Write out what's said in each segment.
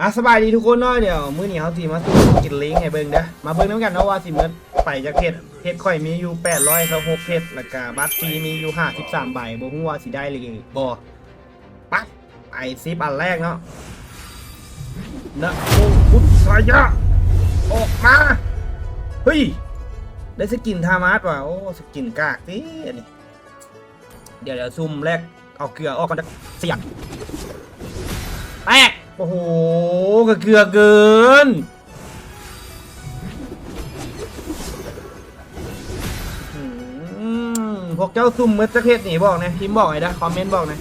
อะสบายดีทุกคนเนาะเดี๋ยวมื้อนี้เขาสิมาสู้กินเล้งให้เบิ่งเด้อมาเบิ่งน้ำกันเนาะว่าสิมื้อไปจากเพชรเพชรข่อยมีอยู่800ครับ6เพชรแล้วก็บัตรฟรีมีอยู่53ใบบ่ฮู้ว่าสิได้หรือบ่ไปไป10อันแรกเนาะนะโมพุทธายะออกมาเฮ้ยได้สกินทามาสว่ะโอ้สกินกากดิอันนี้เดี๋ยวเดี๋ยวซุ่มแรกเอาเกลือออกก่อนจะเสียบแตก โอ้โหกระเกือเกิน พวกเจ้าซุ่มเมื่อจะเทศนี่บอกนะพิมพ์บอกไงนะคอมเมนต์บอกนะ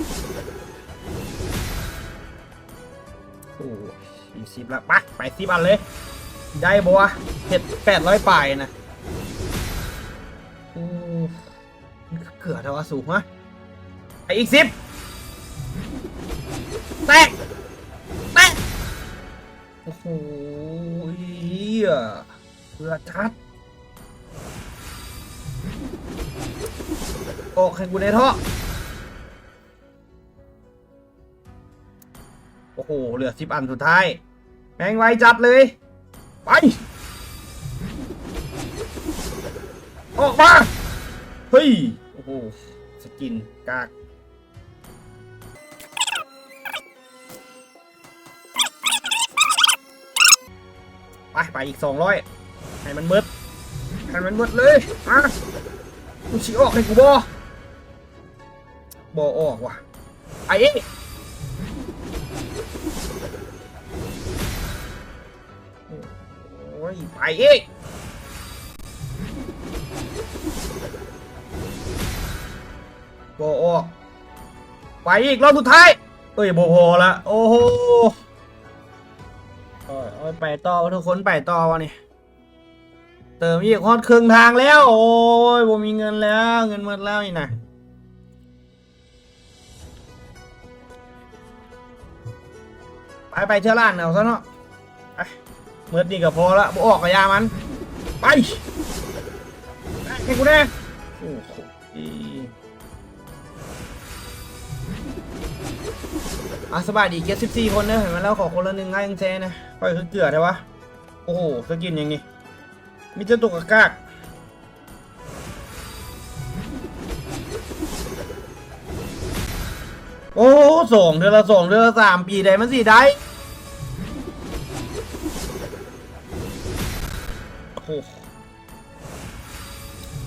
โอ้ยสิบละไปไปสิบอันเลย ได้บัวเห็ดแปดร้อยปลายนะโอ้เกือเท่าว่าสูงวะไปอีกสิบแตก อ้โหเหี้ยเพื่อชัดออกให้กูในท่อโอ้โห เหลือสิบอันสุดท้าย แมงไวจัดเลย ไป ออกมา เฮ้ย โอ้โห สกินกาก ไปไปอีกสองร้อยให้มันเบิดให้มันเบิดเลยอะมึงชี้ออกให้กูบอบอออกว่ะไอ้เอ๊ะโอ้ยไปเอ๊ะบอออก ไปอีกรอบสุดท้าย เอ้ยบอพอละ โอ้โห ไปต่อทุกคนไปต่อวะนี่เติมอีกฮอดครึ่งทางแล้ว โอ้ยบ่มีเงินแล้ว เงินหมดแล้วนี่นะไปไปเชื่อร้านเอาซะเนาะไปเมื่อนี่ก็พอละบออกกับยามัน ไปไปให้กูแน่โอ้โห อีอะสบายดีเกียร์สิบสี่คนเนอะเห็นไหมแล้วขอคนละหนึ่งง่ายยังแซนะปล่อยคือเกลือได้วะ โอ้โหสกินอย่างนี้มีเจ้าตัวกากากโอ้ส่งเดือนละส่งเดือนละสามปีได้มันสิได้โอ้โห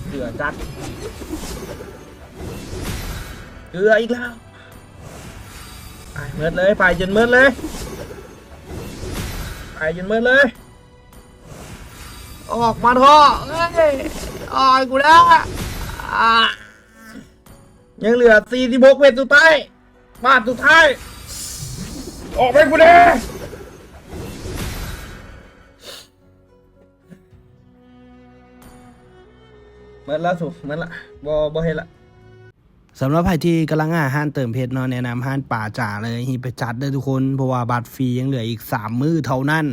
เกลือจัดเกลืออีกแล้ว ไปเมิดเลยไปจนเมิดเลยไปจนเมิดเลย ออกมาท่อเอ้ยออกกูแล้วอ่ายังเหลือสี่สิบกเมตรสุดท้ายมาสุดท้าย ออกไปกูเด้เมิดแล้วสุเมิดละบอบอเห็นละ สำหรับใครที่กำลังหาห้านเติมเพชรเนาะแนะนำห้านป่าจ่าเลยฮีไปจัดเด้อทุกคนเพราะว่าบัตรฟรียังเหลืออีก3มื้อเท่านั้น